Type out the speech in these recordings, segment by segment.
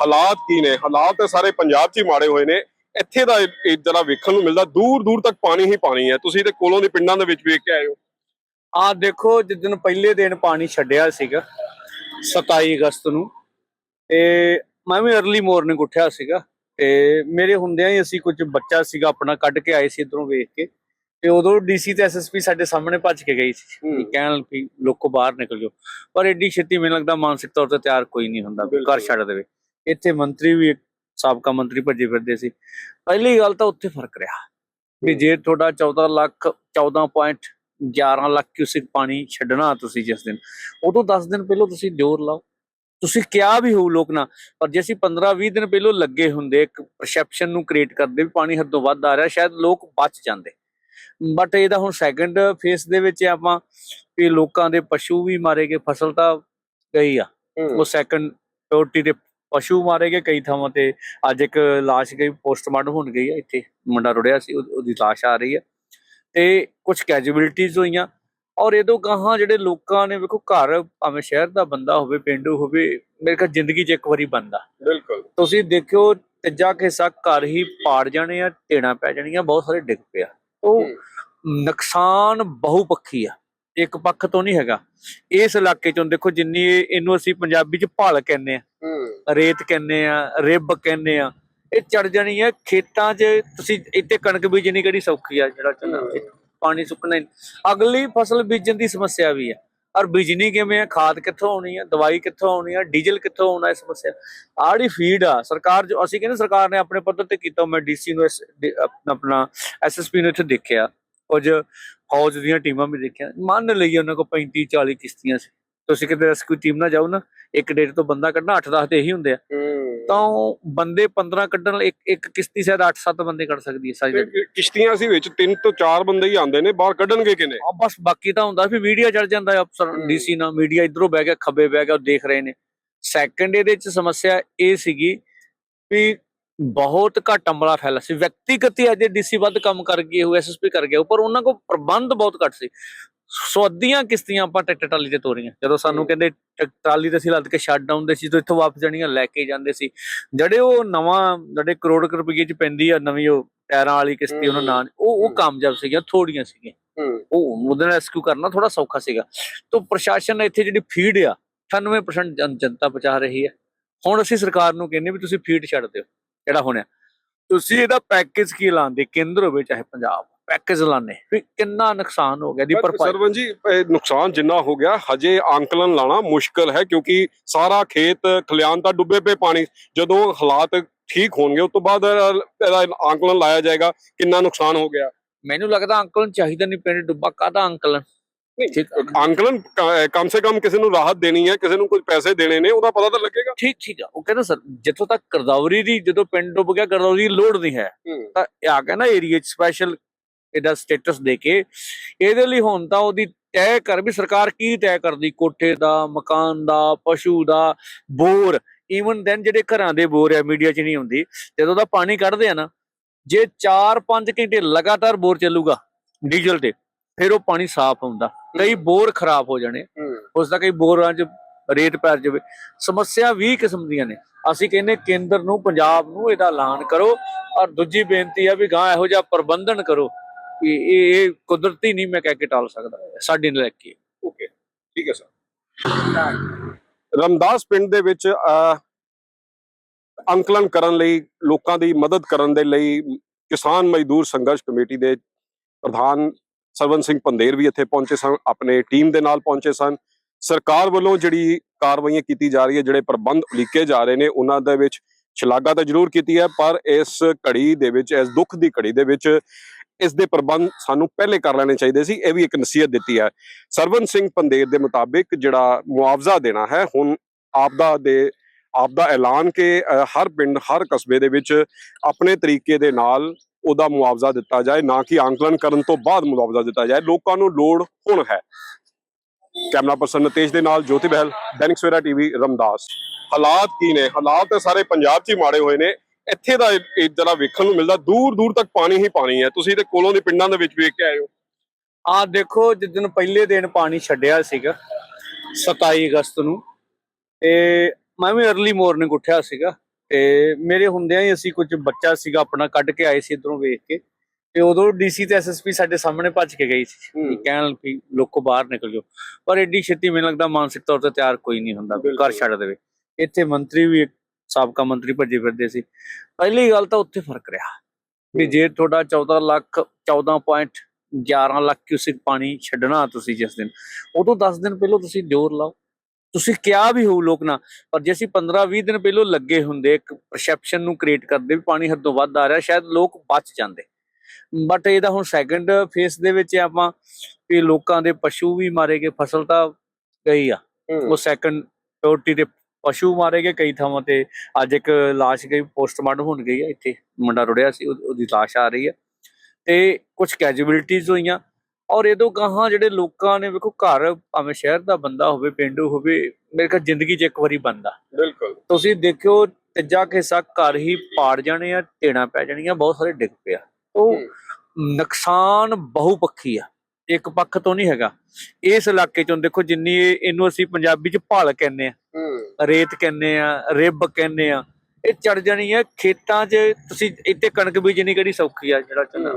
ਹਾਲਾਤ ਕੀ ਨੇ? ਹਾਲਾਤ ਤਾਂ ਸਾਰੇ ਪੰਜਾਬ 'ਚ ਹੀ ਮਾੜੇ ਹੋਏ ਨੇ। ਇੱਥੇ ਦਾ ਜਿਹੜਾ ਵੇਖਣ ਨੂੰ ਮਿਲਦਾ ਦੂਰ ਦੂਰ ਤੱਕ ਪਾਣੀ ਹੀ ਪਾਣੀ ਹੈ। ਤੁਸੀਂ ਤੇ ਕੋਲੋਂ ਦੇ ਪਿੰਡਾਂ ਦੇ ਵਿੱਚ ਵੇਖ ਕੇ ਆਏ ਹੋ। ਆ ਦੇਖੋ ਜਿੱਦਨ ਪਹਿਲੇ ਦਿਨ ਪਾਣੀ ਛੱਡਿਆ ਸੀਗਾ 27 ਅਗਸਤ ਨੂੰ ਤੇ ਮੈਂ ਵੀ अर्ਲੀ ਮਾਰਨਿੰਗ ਉੱਠਿਆ ਸੀਗਾ ਤੇ ਮੇਰੇ ਹੁੰਦਿਆਂ ਹੀ ਅਸੀਂ ਕੁਝ ਬੱਚਾ ਸੀਗਾ ਆਪਣਾ ਕੱਢ ਕੇ ਆਏ ਸੀ ਇਧਰੋਂ ਵੇਖ ਕੇ ਤੇ ਉਦੋਂ ਡੀਸੀ ਤੇ ਐਸਐਸਪੀ ਸਾਡੇ ਸਾਹਮਣੇ ਭੱਜ ਕੇ ਗਈ ਸੀ। ਕਹਿਣ ਵੀ ਲੋਕੋ ਬਾਹਰ ਨਿਕਲ ਜਾਓ। ਪਰ ਐਡੀ ਛੇਤੀ ਮੈਨੂੰ ਲੱਗਦਾ ਮਾਨਸਿਕ ਤੌਰ ਤੇ ਤਿਆਰ ਕੋਈ ਨਹੀਂ ਹੁੰਦਾ ਘਰ। ਛੱਡ ਦੇਵੇ। ਇੱਥੇ ਮੰਤਰੀ ਵੀ ਸਾਬਕਾ ਮੰਤਰੀ ਭੱਜੇ ਫਿਰਦੇ ਸੀ। ਪਹਿਲੀ ਗੱਲ ਤਾਂ ਉੱਥੇ ਫ਼ਰਕ ਰਿਹਾ ਵੀ ਹੂੰ। ਜੇ ਤੁਹਾਡਾ 14 ਲੱਖ 14.11 ਲੱਖ ਕਿਊਸਿਕ ਪਾਣੀ ਛੱਡਣਾ ਤੁਸੀਂ ਜਿਸ ਦਿਨ ਉਦੋਂ 10 ਦਿਨ ਪਹਿਲਾਂ ਤੁਸੀਂ ਜ਼ੋਰ ਲਾਓ। ਤੁਸੀਂ ਕਿਹਾ ਵੀ ਹੋਊ ਲੋਕ ਨਾ ਪਰ ਜੇ ਅਸੀਂ 15 20 ਦਿਨ ਪਹਿਲਾਂ ਲੱਗੇ ਹੁੰਦੇ ਇੱਕ ਪਰਸੈਪਸ਼ਨ ਨੂੰ ਕ੍ਰੀਏਟ ਕਰਦੇ ਵੀ ਪਾਣੀ ਹੱਦੋਂ ਵੱਧ ਆ ਰਿਹਾ ਸ਼ਾਇਦ ਲੋਕ ਬਚ ਜਾਂਦੇ। ਬਟ ਇਹਦਾ ਹੁਣ ਸੈਕੰਡ ਫੇਸ ਦੇ ਵਿੱਚ ਆਪਾਂ ਵੀ ਲੋਕਾਂ ਦੇ ਪਸ਼ੂ ਵੀ ਮਾਰੇ ਗਏ ਫਸਲ ਤਾਂ ਗਈ ਆ। ਉਹ ਸੈਕੰਡ ਪ੍ਰਾਇੋਰਟੀ ਦੇ ਪਸ਼ੂ ਮਾਰੇ ਗਏ ਕਈ ਥਾਵਾਂ ਤੇ। ਅੱਜ ਇੱਕ ਲਾਸ਼ ਗਈ ਪੋਸਟਮਾਰਟਮ ਹੋਣ ਗਈ ਹੈ ਇੱਥੇ ਮੁੰਡਾ ਰੁੜਿਆ ਸੀ ਉਹ- ਉਹਦੀ ਲਾਸ਼ ਆ ਰਹੀ ਹੈ। ਤੇ ਕੁਝ ਕੈਜੂਅਲਟੀਜ਼ ਹੋਈਆਂ। ਔਰ ਇਹਦੋਂ ਗਾਹਾਂ ਜਿਹੜੇ ਲੋਕਾਂ ਨੇ ਵੇਖੋ ਘਰ ਭਾਵੇਂ ਸ਼ਹਿਰ ਦਾ ਬੰਦਾ ਹੋਵੇ ਪਿੰਡੂ ਹੋਵੇ ਮੇਰੇ ਖਿਆਲ ਜ਼ਿੰਦਗੀ 'ਚ ਇੱਕ ਵਾਰੀ ਬੰਦਾ ਬਿਲਕੁਲ। ਤੁਸੀਂ ਦੇਖਿਓ ਤੀਜਾ ਹਿੱਸਾ ਘਰ ਹੀ ਪਾੜ ਜਾਣੇ ਆ ਢੇਣਾ ਪੈ ਜਾਣੀਆਂ ਬਹੁਤ ਸਾਰੇ ਡਿੱਗ ਪਿਆ। ਉਹ ਨੁਕਸਾਨ ਬਹੁਪੱਖੀ ਆ। ਇੱਕ ਪੱਖ ਤੋਂ ਨਹੀਂ ਹੈਗਾ। ਇਸ ਇਲਾਕੇ ਚੋਂ ਦੇਖੋ ਜਿੰਨੀ ਇਹ- ਇਹਨੂੰ ਅਸੀਂ ਪੰਜਾਬੀ 'ਚ ਭਾਲ ਕਹਿੰਦੇ ਆ ਹੂੰ। ਰੇਤ ਕਹਿੰਦੇ ਆ ਰਿੱਬ ਕਹਿੰਦੇ ਆ ਇਹ ਚੜ ਜਾਣੀ ਆ ਖੇਤਾਂ 'ਚ ਤੁਸੀਂ ਇੱਥੇ ਕਣਕ ਬੀਜਣੀ ਕਿਹੜੀ ਸੌਖੀ ਆ ਜਿਹੜਾ ਚੰਨਾ ਪਾਣੀ ਸੁੱਕਣਾ ਹੀ। ਅਗਲੀ ਫਸਲ ਬੀਜਣ ਦੀ ਸਮੱਸਿਆ ਵੀ ਆ। ਔਰ ਬੀਜਣੀ ਕਿਵੇਂ ਆ? ਖਾਦ ਕਿੱਥੋਂ ਆਉਣੀ ਆ? ਦਵਾਈ ਕਿੱਥੋਂ ਆਉਣੀ ਆ? ਡੀਜ਼ਲ ਕਿੱਥੋਂ ਆਉਣਾ ਇਹ ਸਮੱਸਿਆ? ਆੜੀ ਫੀਡ ਆ ਸਰਕਾਰ ਜੋ ਅਸੀਂ ਕਹਿੰਦੇ ਸਰਕਾਰ ਨੇ ਆਪਣੇ ਪੱਧਰ ਤੇ ਕੀਤਾ ਮੈਂ ਡੀਸੀ ਨੂੰ ਇਸ- ਆਪਣਾ ਐਸਐਸਪੀ ਨੂੰ ਇੱਥੇ ਦੇਖਿਆ। ਕੁਝ ਫੌਜ ਦੀਆਂ ਟੀਮਾਂ ਵੀ ਦੇਖਿਆ। ਮੰਨ ਲਈ ਉਹਨਾਂ ਕੋਲ 35 40 ਕਿਸ਼ਤੀਆਂ ਸੀ। ਤੁਸੀਂ ਕਿਤੇ ਰੈਸਕਿਊ ਟੀਮ ਨਾਲ ਜਾਓ ਨਾ ਇੱਕ ਡੇਟ ਤੋਂ ਬੰਦਾ ਕੱਢਣਾ 8 10 ਤੇ ਇਹੀ ਹੁੰਦੇ ਆ। ਤਾਂ ਬੰਦੇ 15 ਕੱਢਣ ਇੱਕ ਇੱਕ ਕਿਸ਼ਤੀ ਸ਼ਾਇਦ 8 7 ਬੰਦੇ ਕੱਢ ਸਕਦੀ ਹੈ ਸਾਰੀ ਕਿਸ਼ਤੀਆਂ ਸੀ ਵਿੱਚ ਤਿੰਨ ਤੋਂ ਚਾਰ ਬੰਦੇ ਹੀ ਆਉਂਦੇ ਨੇ ਬਾਹਰ ਕੱਢਣਗੇ ਕਿਨੇ ਆ ਬਸ ਬਾਕੀ ਤਾਂ ਹੁੰਦਾ ਵੀ ਮੀਡੀਆ ਚੜ ਜਾਂਦਾ ਹੈ ਅਫਸਰ। ਡੀਸੀ ਨਾਲ ਮੀਡੀਆ ਇਧਰੋਂ ਬਹਿ ਗਿਆ ਖੱਬੇ ਬਹਿ ਗਿਆ ਉਹ ਦੇਖ ਰਹੇ ਨੇ। ਸੈਕੰਡ ਇਹਦੇ ਚ ਸਮੱਸਿਆ ਇਹ ਸੀਗੀ ਵੀ ਬਹੁਤ ਘੱਟ ਅੰਬਲਾ ਫੈਲਾ ਸੀ। ਵਿਅਕਤੀਗਤ ਹੀ ਅਜੇ ਡੀਸੀ ਵੱਧ ਕੰਮ ਕਰ ਗਏ ਹੋ ਐਸਐਸਪੀ ਕਰ ਗਿਆ। ਪਰ ਉਹਨਾਂ ਕੋਲ ਪ੍ਰਬੰਧ ਬਹੁਤ ਘੱਟ ਸੀ। ਸੋ ਅੱਧੀਆਂ ਕਿਸ਼ਤੀਆਂ ਆਪਾਂ ਟਰੈਕਟਰ ਟਰਾਲੀ ਤੇ ਤੋਰੀਆਂ। ਜਦੋਂ ਸਾਨੂੰ। ਕਹਿੰਦੇ ਟਰਾਲੀ ਤੇ ਅਸੀਂ ਲੱਦ ਕੇ ਛੱਡ ਆਉਂਦੇ ਸੀ ਤੇ ਇੱਥੋਂ ਵਾਪਸ ਜਾਣੀਆਂ ਲੈ ਕੇ ਜਾਂਦੇ ਸੀ। ਜਿਹੜੇ ਉਹ ਨਵਾਂ ਜਿਹੜੇ ਕਰੋੜ ਰੁਪਏ ਚ ਪੈਂਦੀ ਆ ਨਵੀਂ ਉਹ ਟਾਇਰਾਂ ਵਾਲੀ ਕਿਸ਼ਤੀ ਉਹਨਾਂ ਹਮ। ਨਾਂ ਉਹ ਉਹ। ਕਾਮਯਾਬ ਸੀਗੀਆਂ ਥੋੜੀਆਂ ਸੀਗੀਆਂ। ਉਹ ਉਹਦੇ ਨਾਲ ਰੈਸਕਿਊ ਕਰਨਾ ਥੋੜਾ ਸੌਖਾ ਸੀਗਾ। ਤੋਂ ਪ੍ਰਸ਼ਾਸਨ ਇੱਥੇ ਜਿਹੜੀ ਫੀਡ ਆ 98% ਜਨ- ਜਨਤਾ ਪਹੁੰਚਾ ਰਹੀ ਹੈ ਹੁਣ ਅਸੀਂ ਸਰਕਾਰ ਨੂੰ ਕਹਿੰਦੇ ਵੀ ਤੁਸੀਂ ਫੀਡ ਛੱਡ ਦਿਓ। ਜਿਹੜਾ ਹੋਣਾ ਤੁਸੀਂ ਇਹਦਾ ਪੈਕੇਜ ਕੀ ਲਾਉਂਦੇ? ਕੇਂਦਰ ਹੋਵੇ ਚਾਹੇ ਪੰਜਾਬ ਪੈਕੇਜ ਲਾਣੇ ਵੀ ਕਿੰਨਾ ਨੁਕਸਾਨ ਹੋ ਗਿਆ ਦੀ ਭਰਪਾਈ? ਸਰਵਨ ਜੀ ਨੁਕਸਾਨ ਜਿੰਨਾ ਹੋ ਗਿਆ ਹਜੇ ਆਂਕਲਨ ਲਾਣਾ ਮੁਸ਼ਕਲ ਹੈ ਕਿਉਂਕਿ ਸਾਰਾ ਖੇਤ ਖਲਿਆਣ ਤਾਂ ਡੁੱਬੇ ਪਏ ਪਾਣੀ। ਜਦੋਂ ਹਾਲਾਤ ਠੀਕ ਹੋਣਗੇ ਉਸ ਤੋਂ ਬਾਅਦ ਇਹਦਾ ਆਂਕਲਨ ਲਾਇਆ ਜਾਏਗਾ ਕਿੰਨਾ ਨੁਕਸਾਨ ਹੋ ਗਿਆ। ਮੈਨੂੰ ਲੱਗਦਾ ਅੰਕਲਨ ਚਾਹੀਦਾ ਨਹੀਂ ਪਿੰਡ ਡੁੱਬਾ ਕਾਹਦਾ ਅੰਕਲਨ? ਠੀਕ। ਆਂਕਲਨ ਕ- ਕਮ ਸੇ ਕਮ ਕਿਸੇ ਨੂੰ ਰਾਹਤ ਦੇਣੀ ਹੈ ਕਿਸੇ ਨੂੰ ਕੁਝ ਪੈਸੇ ਦੇਣੇ ਨੇ ਉਹਦਾ ਪਤਾ ਤਾਂ ਲੱਗੇਗਾ। ਠੀਕ ਠੀਕ ਆ। ਉਹ ਕਹਿੰਦਾ ਸਰ ਜਿੱਥੋਂ ਤੱਕ ਗਰਦੌਰੀ ਦੀ ਜਦੋਂ ਪਿੰਡ ਡੁੱਬ ਗਿਆ ਗਰਦੌਰੀ ਦੀ ਲੋੜ ਨਹੀਂ ਹੈ। ਤਾਂ ਆ ਗਿਆ ਨਾ ਏਰੀਆ ਚ ਸਪੈਸ਼ਲ ਇਹਦਾ ਸਟੇਟਸ ਦੇ ਕੇ ਇਹਦੇ ਲਈ ਹੁਣ ਤਾਂ ਉਹਦੀ ਤੈਅ ਕਰ ਵੀ ਸਰਕਾਰ ਕੀ ਤੈਅ ਕਰਦੀ? ਕੋਠੇ ਦਾ ਮਕਾਨ ਦਾ ਪਸ਼ੂ ਦਾ ਬੋਰ। ਈਵਨ ਦੈਨ ਜਿਹੜੇ ਘਰਾਂ ਦੇ ਬੋਰ ਆ ਮੀਡੀਆ 'ਚ ਨਹੀਂ ਹੁੰਦੀ। ਜਦੋਂ ਦਾ ਪਾਣੀ ਕੱਢਦੇ ਆ ਨਾ ਜੇ 4-5 ਘੰਟੇ ਲਗਾਤਾਰ ਬੋਰ ਚੱਲੂਗਾ ਡੀਜ਼ਲ ਤੇ ਫਿਰ ਉਹ ਪਾਣੀ ਸਾਫ਼ ਹੁੰਦਾ। ਕਈ ਬੋਰ ਖਰਾਬ ਹੋ ਜਾਣੇ। ਉਸ ਦਾ ਕਈ ਬੋਰਾਂ 'ਚ ਰੇਤ ਪੈ ਜਾਵੇ। ਸਮੱਸਿਆ 20 ਕਿਸਮ ਦੀਆਂ ਨੇ। ਅਸੀਂ ਕਹਿੰਦੇ ਕੇਂਦਰ ਨੂੰ ਪੰਜਾਬ ਨੂੰ ਇਹਦਾ ਐਲਾਨ ਕਰੋ। ਔਰ ਦੂਜੀ ਬੇਨਤੀ ਆ ਵੀ ਗਾਂ ਇਹੋ ਜਿਹਾ ਪ੍ਰਬੰਧਨ ਕਰੋ ਕਿ ਇਹ ਇਹ ਕੁਦਰਤੀ ਨਹੀਂ ਮੈਂ ਕਹਿ ਕੇ ਟਾਲ ਸਕਦਾ। ਸਾਡੀ ਨਲੈਕੀ ਓਕੇ। ਠੀਕ ਹੈ ਸਰ। ਰਮਦਾਸ ਪਿੰਡ ਦੇ ਵਿੱਚ ਅਹ, ਅੰਕਲਨ ਕਰਨ ਲਈ ਲੋਕਾਂ ਦੀ ਮਦਦ ਕਰਨ ਦੇ ਲਈ ਕਿਸਾਨ ਮਜ਼ਦੂਰ ਸੰਘਰਸ਼ ਕਮੇਟੀ ਦੇ ਪ੍ਰਧਾਨ ਸਰਵਨ ਸਿੰਘ ਪੰਦੇਰ ਵੀ ਇੱਥੇ ਪਹੁੰਚੇ ਸਨ, ਆਪਣੇ ਟੀਮ ਦੇ ਨਾਲ ਪਹੁੰਚੇ ਸਨ। ਸਰਕਾਰ ਵੱਲੋਂ ਜਿਹੜੀ ਕਾਰਵਾਈਆਂ ਕੀਤੀ ਜਾ ਰਹੀ ਹੈ, ਜਿਹੜੇ ਪ੍ਰਬੰਧ ਉਲੀਕੇ ਜਾ ਰਹੇ ਨੇ, ਉਹਨਾਂ ਦੇ ਵਿੱਚ ਸ਼ਲਾਘਾ ਤਾਂ ਜ਼ਰੂਰ ਕੀਤੀ ਹੈ, ਪਰ ਇਸ ਘੜੀ ਦੇ ਵਿੱਚ, ਇਸ ਦੁੱਖ ਦੀ ਘੜੀ ਦੇ ਵਿੱਚ ਇਸ ਦੇ ਪ੍ਰਬੰਧ ਸਾਨੂੰ ਪਹਿਲੇ ਕਰ ਲੈਣੇ ਚਾਹੀਦੇ ਸੀ, ਇਹ ਵੀ ਇੱਕ ਨਸੀਹਤ ਦਿੱਤੀ ਹੈ। ਸਰਵਨ ਸਿੰਘ ਪੰਦੇਰ ਦੇ ਮੁਤਾਬਿਕ ਜਿਹੜਾ ਮੁਆਵਜ਼ਾ ਦੇਣਾ ਹੈ, ਹੁਣ ਆਪਦਾ ਦੇ, ਆਪਦਾ ਐਲਾਨ ਕਿ ਹਰ ਪਿੰਡ, ਹਰ ਕਸਬੇ ਦੇ ਵਿੱਚ ਆਪਣੇ ਤਰੀਕੇ ਦੇ ਨਾਲ ਉਹਦਾ ਮੁਆਵਜ਼ਾ ਦਿੱਤਾ ਜਾਏ, ਨਾ ਕਿ ਆਂਕਲਨ ਕਰਨ ਤੋਂ ਬਾਅਦ ਮੁਆਵਜ਼ਾ ਦਿੱਤਾ ਜਾਏ। ਲੋਕਾਂ ਨੂੰ ਲੋੜ ਹੁਣ ਹੈ। ਕੈਮਰਾ ਪਰਸਨ ਨਤੇਸ਼ ਦੇ ਨਾਲ ਜੋਤੀ ਬਹਿਲ, ਦੈਨਿਕ ਸਵੇਰਾ ਟੀਵੀ, ਰਮਦਾਸ। ਹਾਲਾਤ ਕੀ ਨੇ? ਹਾਲਾਤ ਤਾਂ ਸਾਰੇ ਪੰਜਾਬ 'ਚ ਹੀ ਮਾੜੇ ਹੋਏ ਨੇ। ਇੱਥੇ ਦਾ ਜਿਹੜਾ ਵੇਖਣ ਨੂੰ ਮਿਲਦਾ ਦੂਰ ਦੂਰ ਤੱਕ ਪਾਣੀ ਹੀ ਪਾਣੀ ਹੈ। ਤੁਸੀਂ ਤੇ ਕੋਲੋਂ ਦੇ ਪਿੰਡਾਂ ਦੇ ਵਿੱਚ ਵੇਖ ਕੇ ਆਏ ਹੋ। ਆ ਦੇਖੋ ਜਿੱਦਨ ਪਹਿਲੇ ਦਿਨ ਪਾਣੀ ਛੱਡਿਆ ਸੀਗਾ 27 ਅਗਸਤ ਨੂੰ, ਤੇ ਮੈਂ ਵੀ अर्ਲੀ ਮਾਰਨਿੰਗ ਉੱਠਿਆ ਸੀਗਾ। ਤੇ ਮੇਰੇ ਹੁੰਦਿਆਂ ਹੀ ਅਸੀਂ ਕੁਝ ਬੱਚਾ ਸੀਗਾ ਆਪਣਾ ਕੱਢ ਕੇ ਆਏ ਸੀ ਇਧਰੋਂ ਵੇਖ ਕੇ ਤੇ ਉਦੋਂ ਡੀਸੀ ਤੇ ਐਸਐਸਪੀ ਸਾਡੇ ਸਾਹਮਣੇ ਭੱਜ ਕੇ ਗਈ ਸੀ। ਵੀ ਕਹਿਣ ਵੀ ਲੋਕੋ ਬਾਹਰ ਨਿਕਲ ਜਾਓ। ਪਰ ਐਡੀ ਛੇਤੀ ਮੈਨੂੰ ਲੱਗਦਾ ਮਾਨਸਿਕ ਤੌਰ ਤੇ ਤਿਆਰ ਕੋਈ ਨਹੀਂ ਹੁੰਦਾ। ਵੀ ਘਰ। ਛੱਡ ਦੇਵੇ। ਇੱਥੇ ਮੰਤਰੀ ਵੀ ਸਾਬਕਾ ਮੰਤਰੀ ਭੱਜੇ ਫਿਰਦੇ ਸੀ। ਪਹਿਲੀ ਗੱਲ ਤਾਂ ਉੱਥੇ ਫ਼ਰਕ ਰਿਹਾ ਵੀ। ਜੇ ਤੁਹਾਡਾ 14 ਲੱਖ 14.11 ਲੱਖ ਕਿਊਸਿਕ ਪਾਣੀ ਛੱਡਣਾ ਤੁਸੀਂ ਜਿਸ ਦਿਨ ਉਦੋਂ 10 ਦਿਨ ਪਹਿਲਾਂ ਤੁਸੀਂ ਜ਼ੋਰ ਲਾਓ। ਤੁਸੀਂ ਕਿਹਾ ਵੀ ਹੋਊ ਲੋਕ ਨਾ ਪਰ ਜੇ ਅਸੀਂ 15 20 ਦਿਨ ਪਹਿਲਾਂ ਲੱਗੇ ਹੁੰਦੇ ਇੱਕ ਪਰਸੈਪਸ਼ਨ ਨੂੰ ਕ੍ਰੀਏਟ ਕਰਦੇ ਵੀ ਪਾਣੀ ਹੱਦੋਂ ਵੱਧ ਆ ਰਿਹਾ ਸ਼ਾਇਦ ਲੋਕ ਬਚ ਜਾਂਦੇ। ਬਟ ਇਹਦਾ ਹੁਣ ਸੈਕੰਡ ਫੇਸ ਦੇ ਵਿੱਚ ਆਪਾਂ ਵੀ ਲੋਕਾਂ ਦੇ ਪਸ਼ੂ ਵੀ ਮਾਰੇ ਗਏ ਫਸਲ ਤਾਂ ਗਈ ਆ। ਉਹ ਸੈਕੰਡ ਪ੍ਰਾਇੋਰਟੀ ਦੇ ਪਸ਼ੂ ਮਾਰੇ ਗਏ ਕਈ ਥਾਵਾਂ ਤੇ ਅੱਜ ਇੱਕ ਲਾਸ਼ ਗਈ ਪੋਸਟਮਾਰਟਮ ਹੋਣ ਗਈ ਹੈ ਇੱਥੇ ਮੁੰਡਾ ਰੁੜਿਆ ਸੀ ਉਹ- ਉਹਦੀ ਲਾਸ਼ ਆ ਰਹੀ ਹੈ ਤੇ ਕੁਝ ਕੈਜੂਅਲਟੀਜ਼ ਹੋਈਆਂ। ਔਰ ਇਹਦੋਂ ਗਾਹਾਂ ਜਿਹੜੇ ਲੋਕਾਂ ਨੇ ਵੇਖੋ ਘਰ ਭਾਵੇਂ ਸ਼ਹਿਰ ਦਾ ਬੰਦਾ ਹੋਵੇ ਪਿੰਡੂ ਹੋਵੇ ਮੇਰੇ ਖਿਆਲ ਜ਼ਿੰਦਗੀ 'ਚ ਇੱਕ ਵਾਰੀ ਬੰਦਾ ਬਿਲਕੁਲ। ਤੁਸੀਂ ਦੇਖਿਓ ਤੀਜਾ ਹਿੱਸਾ ਘਰ ਹੀ ਪਾੜ ਜਾਣੇ ਆ ਢੇਣਾ ਪੈ ਜਾਣੀਆਂ ਬਹੁਤ ਸਾਰੇ ਡਿੱਗ ਪਿਆ ਉਹ ਨੁਕਸਾਨ ਬਹੁਪੱਖੀ ਆ ਇੱਕ ਪੱਖ ਤੋਂ ਨਹੀਂ ਹੈਗਾ। ਇਸ ਇਲਾਕੇ ਚੋਂ ਦੇਖੋ ਜਿੰਨੀ ਇਹ- ਇਹਨੂੰ ਅਸੀਂ ਪੰਜਾਬੀ 'ਚ ਭਾਲ ਕਹਿੰਦੇ ਆ ਰੇਤ ਕਹਿੰਦੇ ਆ ਰਿੱਬ ਕਹਿੰਦੇ ਆ ਇਹ ਚੜ ਜਾਣੀ ਹੈ ਖੇਤਾਂ 'ਚ। ਤੁਸੀਂ ਇੱਥੇ ਕਣਕ ਬੀਜਣੀ ਕਿਹੜੀ ਸੌਖੀ ਆ ਜਿਹੜਾ ਚੰਨਾ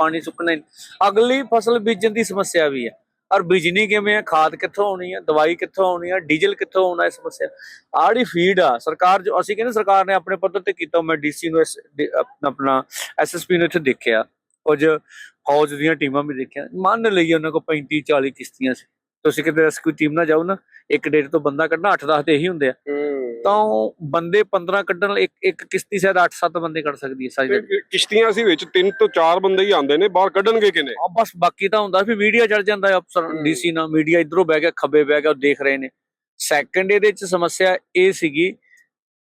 ਪਾਣੀ ਸੁੱਕਣਾ ਅਗਲੀ ਫਸਲ ਬੀਜਣ ਦੀ ਸਮੱਸਿਆ ਵੀ ਹੈ ਔਰ ਬੀਜਣੀ ਕਿਵੇਂ ਆ? ਖਾਦ ਕਿੱਥੋਂ ਆਉਣੀ ਹੈ ਦਵਾਈ ਕਿੱਥੋਂ ਆਉਣੀ ਹੈ ਡੀਜ਼ਲ ਕਿੱਥੋਂ ਆਉਣਾ ਇਹ ਸਮੱਸਿਆ? ਆੜੀ ਫੀਡ ਆ, ਸਰਕਾਰ ਜੋ, ਅਸੀਂ ਕਹਿੰਦੇ ਸਰਕਾਰ ਨੇ ਆਪਣੇ ਪੱਧਰ ਤੇ ਕੀਤਾ, ਮੈਂ ਡੀਸੀ ਨੂੰ ਇਸ- ਡੀ- ਅਪ- ਆਪਣਾ ਐਸਐਸਪੀ ਨੂੰ ਇੱਥੇ ਦੇਖਿਆ। ਕੁਝ ਫੌਜ ਦੀਆਂ ਟੀਮਾਂ ਵੀ ਦੇਖਿਆ। ਮੰਨ ਲਈਏ ਉਹਨਾਂ ਕੋਲ 35 40 ਕਿਸ਼ਤੀਆਂ ਸੀ। ਤੁਸੀਂ ਕਿਤੇ ਰੈਸਕਿਊ ਟੀਮ ਨਾਲ ਜਾਓ ਨਾ ਇੱਕ ਡੇਢ ਤੋਂ ਬੰਦਾ ਕੱਢਣਾ 8 10 ਤੇ ਇਹੀ ਹੁੰਦੇ ਆ। ਤਾਂ ਬੰਦੇ 15 ਕੱਢਣ ਇੱਕ ਇੱਕ ਕਿਸ਼ਤੀ ਸ਼ਾਇਦ 8 7 ਬੰਦੇ ਕੱਢ ਸਕਦੀ ਹੈ ਸਾਰੀ ਕਿਸ਼ਤੀਆਂ ਸੀ ਵਿੱਚ ਤਿੰਨ ਤੋਂ ਚਾਰ ਬੰਦੇ ਹੀ ਆਉਂਦੇ ਨੇ ਬਾਹਰ ਕੱਢਣਗੇ ਕਿਨੇ ਆ ਬਸ ਬਾਕੀ ਤਾਂ ਹੁੰਦਾ ਵੀ ਮੀਡੀਆ ਚੜ ਜਾਂਦਾ ਹੈ ਅਫਸਰ। ਡੀਸੀ ਨਾਲ ਮੀਡੀਆ ਇਧਰੋਂ ਬਹਿ ਗਿਆ ਖੱਬੇ ਬਹਿ ਗਿਆ ਉਹ ਦੇਖ ਰਹੇ ਨੇ। ਸੈਕੰਡ ਇਹਦੇ ਚ ਸਮੱਸਿਆ ਇਹ ਸੀਗੀ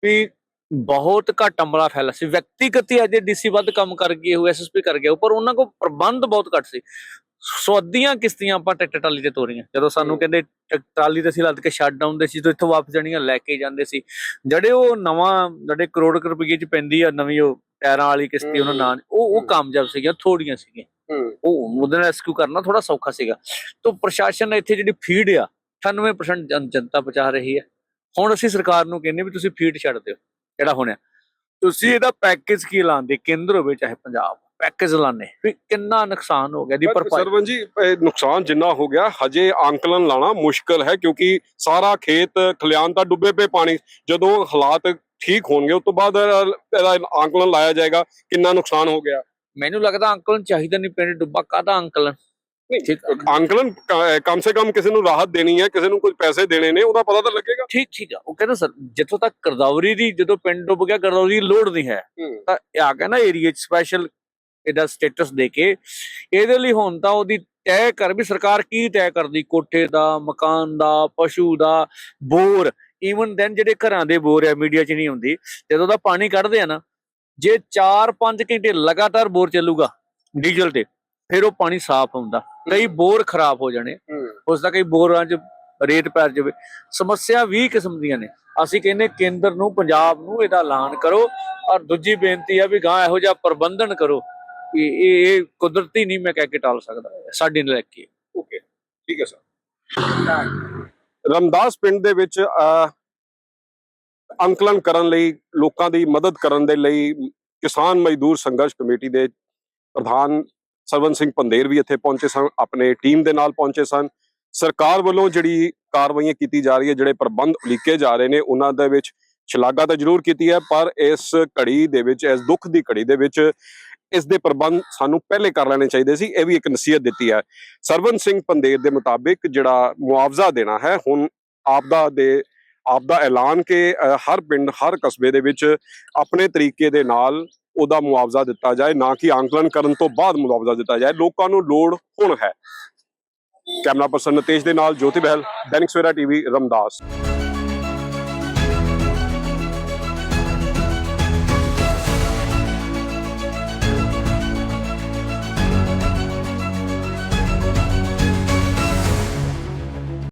ਵੀ ਬਹੁਤ ਘੱਟ ਅਮਲਾ ਫੈਲਾ ਸੀ। ਵਿਅਕਤੀਗਤ ਹੀ ਅਜੇ ਡੀਸੀ ਵੱਧ ਕੰਮ ਕਰ ਗਏ ਹੋ ਐਸਐਸਪੀ ਕਰ ਗਏ ਪਰ ਉਹਨਾਂ ਕੋਲ ਪ੍ਰਬੰਧ ਬਹੁਤ ਘੱਟ ਸੀ। ਸੋ ਅੱਧੀਆਂ ਕਿਸ਼ਤੀਆਂ ਆਪਾਂ ਟਰੈਕਟਰ ਟਰਾਲੀ ਤੇ ਤੋਰੀਆਂ। ਜਦੋਂ ਸਾਨੂੰ। ਕਹਿੰਦੇ ਟਰਾਲੀ ਤੇ ਅਸੀਂ ਲੱਦ ਕੇ ਛੱਡ ਆਉਂਦੇ ਸੀ ਤੇ ਇੱਥੋਂ ਵਾਪਸ ਜਾਣੀਆਂ ਲੈ ਕੇ ਜਾਂਦੇ ਸੀ। ਜਿਹੜੇ ਉਹ ਨਵਾਂ ਜਿਹੜੇ ਕਰੋੜ ਰੁਪਏ ਚ ਪੈਂਦੀ ਆ ਨਵੀਂ ਉਹ ਟਾਇਰਾਂ ਵਾਲੀ ਕਿਸ਼ਤੀ ਉਹਨਾਂ। ਨਾਲ ਉਹ ਉਹ। ਕਾਮਯਾਬ ਸੀਗੀਆਂ ਥੋੜੀਆਂ ਸੀਗੀਆਂ। ਉਹ ਉਹਦੇ ਨਾਲ ਰੈਸਕਿਊ ਕਰਨਾ ਥੋੜਾ ਸੌਖਾ ਸੀਗਾ। ਤੋਂ ਪ੍ਰਸ਼ਾਸਨ ਇੱਥੇ ਜਿਹੜੀ ਫੀਡ ਆ 98% ਜਨ- ਜਨਤਾ ਪਹੁੰਚਾ ਰਹੀ ਹੈ ਹੁਣ ਅਸੀਂ ਸਰਕਾਰ ਨੂੰ ਕਹਿੰਦੇ ਵੀ ਤੁਸੀਂ ਫੀਡ ਛੱਡ ਦਿਓ ਜਿਹੜਾ ਹੋਣਿਆ। ਤੁਸੀਂ ਇਹਦਾ ਪੈਕੇਜ ਕੀ ਲਾਉਂਦੇ? ਕੇਂਦਰ ਹੋਵੇ ਚਾਹੇ ਪੰਜਾਬ ਪੈਕੇਜ ਲਾਣੇ। ਵੀ ਕਿੰਨਾ ਨੁਕਸਾਨ ਹੋ ਗਿਆ ਦੀ ਪਰ ਭਰਪਾਈ? ਸਰਵਨ ਜੀ ਨੁਕਸਾਨ ਜਿੰਨਾ ਹੋ ਗਿਆ ਹਜੇ ਆਂਕਲਨ ਲਾਣਾ ਮੁਸ਼ਕਲ ਹੈ ਕਿਉਂਕਿ ਸਾਰਾ ਖੇਤ ਖਲਿਆਣ ਤਾਂ ਡੁੱਬੇ ਪਏ ਪਾਣੀ ਜਦੋਂ ਹਾਲਾਤ ਠੀਕ ਹੋਣਗੇ ਉਸ ਤੋਂ ਬਾਅਦ ਇਹਦਾ ਆਂਕਲਨ ਲਾਇਆ ਜਾਏਗਾ ਕਿੰਨਾ ਨੁਕਸਾਨ ਹੋ ਗਿਆ। ਮੈਨੂੰ ਲੱਗਦਾ ਅੰਕਲਨ ਚਾਹੀਦਾ ਨਹੀਂ ਪਿੰਡ ਡੁੱਬਾ ਕਾਹਦਾ ਅੰਕਲਨ? ਠੀਕ ਆਂਕਲਨ ਕ- ਕਮ ਸੇ ਕਮ ਕਿਸੇ ਨੂੰ ਰਾਹਤ ਦੇਣੀ ਹੈ ਕਿਸੇ ਨੂੰ ਕੁਝ ਪੈਸੇ ਦੇਣੇ ਨੇ ਉਹਦਾ ਪਤਾ ਤਾਂ ਲੱਗੇਗਾ। ਠੀਕ ਠੀਕ ਆ। ਉਹ ਕਹਿੰਦਾ ਸਰ ਜਿੱਥੋਂ ਤੱਕ ਗਰਦੌਰੀ ਦੀ ਜਦੋਂ ਪਿੰਡ ਡੁੱਬ ਗਿਆ ਗਰਦੌਰੀ ਦੀ ਲੋੜ ਨਹੀਂ ਹੈ। ਤਾਂ ਇਹ ਆ ਗਿਆ ਨਾ ਏਰੀਆ ਚ ਸਪੈਸ਼ਲ ਇਹਦਾ ਸਟੇਟਸ ਦੇ ਕੇ। ਇਹਦੇ ਲਈ ਹੁਣ ਤਾਂ ਉਹਦੀ ਤੈਅ ਕਰ ਵੀ ਸਰਕਾਰ ਕੀ ਤੈਅ ਕਰਦੀ? ਕੋਠੇ ਦਾ ਮਕਾਨ ਦਾ ਪਸ਼ੂ ਦਾ ਬੋਰ। ਈਵਨ ਦੈਨ ਜਿਹੜੇ ਘਰਾਂ ਦੇ ਬੋਰ ਆ ਮੀਡੀਆ 'ਚ ਨਹੀਂ ਹੁੰਦੀ ਜਦੋਂ ਦਾ ਪਾਣੀ ਕੱਢਦੇ ਆ ਨਾ ਜੇ 4-5 ਘੰਟੇ ਲਗਾਤਾਰ ਬੋਰ ਚੱਲੂਗਾ ਡੀਜ਼ਲ ਤੇ ਫਿਰ ਉਹ ਪਾਣੀ ਸਾਫ਼ ਹੁੰਦਾ। ਕਈ ਬੋਰ ਖਰਾਬ ਹੋ ਜਾਣੇ। ਉਸ ਦਾ ਕਈ ਬੋਰਾਂ 'ਚ ਰੇਤ ਪੈ ਜਾਵੇ। ਸਮੱਸਿਆ 20 ਕਿਸਮ ਦੀਆਂ ਨੇ। ਅਸੀਂ ਕਹਿੰਦੇ ਕੇਂਦਰ ਨੂੰ ਪੰਜਾਬ ਨੂੰ ਇਹਦਾ ਐਲਾਨ ਕਰੋ। ਔਰ ਦੂਜੀ ਬੇਨਤੀ ਆ ਵੀ ਗਾਂ ਇਹੋ ਜਿਹਾ ਪ੍ਰਬੰਧਨ ਕਰੋ। ਕਿ ਇਹ ਕੁਦਰਤੀ ਨਹੀਂ ਮੈਂ ਕਹਿ ਕੇ ਟਾਲ ਸਕਦਾ ਸਾਡੀ ਨਲਾਇਕੀ ਓਕੇ ਠੀਕ ਹੈ ਸਰ ਰਮਦਾਸ ਪਿੰਡ ਦੇ ਵਿੱਚ ਅੰਕਲਨ ਕਰਨ ਲਈ ਲੋਕਾਂ ਦੀ ਮਦਦ ਕਰਨ ਦੇ ਲਈ ਕਿਸਾਨ ਮਜ਼ਦੂਰ ਸੰਘਰਸ਼ ਕਮੇਟੀ ਦੇ ਪ੍ਰਧਾਨ ਸਰਵਨ ਸਿੰਘ ਪੰਦੇਰ ਵੀ ਇੱਥੇ ਪਹੁੰਚੇ ਸਨ ਆਪਣੇ ਟੀਮ ਦੇ ਨਾਲ ਪਹੁੰਚੇ ਸਨ। ਸਰਕਾਰ ਵੱਲੋਂ ਜਿਹੜੀ ਕਾਰਵਾਈਆਂ ਕੀਤੀ ਜਾ ਰਹੀ ਹੈ ਜਿਹੜੇ ਪ੍ਰਬੰਧ ਉਲੀਕੇ ਜਾ ਰਹੇ ਨੇ ਉਹਨਾਂ ਦੇ ਵਿੱਚ ਸ਼ਲਾਘਾ ਤਾਂ ਜ਼ਰੂਰ ਕੀਤੀ ਹੈ ਪਰ ਇਸ ਘੜੀ ਦੇ ਵਿੱਚ ਇਸ ਦੁੱਖ ਦੀ ਘੜੀ ਦੇ ਵਿੱਚ ਇਸ ਦੇ ਪ੍ਰਬੰਧ ਸਾਨੂੰ ਪਹਿਲੇ ਕਰ ਲੈਣੇ ਚਾਹੀਦੇ ਸੀ, ਇਹ ਵੀ ਇੱਕ ਨਸੀਹਤ ਦਿੱਤੀ ਹੈ। ਸਰਵਨ ਸਿੰਘ ਪੰਦੇਰ ਦੇ ਮੁਤਾਬਿਕ ਜਿਹੜਾ ਮੁਆਵਜ਼ਾ ਦੇਣਾ ਹੈ, ਹੁਣ ਆਪਦਾ ਦੇ, ਆਪਦਾ ਐਲਾਨ ਕਿ ਹਰ ਪਿੰਡ, ਹਰ ਕਸਬੇ ਦੇ ਵਿੱਚ ਆਪਣੇ ਤਰੀਕੇ ਦੇ ਨਾਲ ਉਹਦਾ ਮੁਆਵਜ਼ਾ ਦਿੱਤਾ ਜਾਏ, ਨਾ ਕਿ ਆਂਕਲਨ ਕਰਨ ਤੋਂ ਬਾਅਦ ਮੁਆਵਜ਼ਾ ਦਿੱਤਾ ਜਾਏ। ਲੋਕਾਂ ਨੂੰ ਲੋੜ ਹੁਣ ਹੈ। ਕੈਮਰਾ ਪਰਸਨ ਨਤੇਸ਼ ਦੇ ਨਾਲ ਜੋਤੀ ਬਹਿਲ, ਦੈਨਿਕ ਸਵੇਰਾ ਟੀਵੀ, ਰਮਦਾਸ।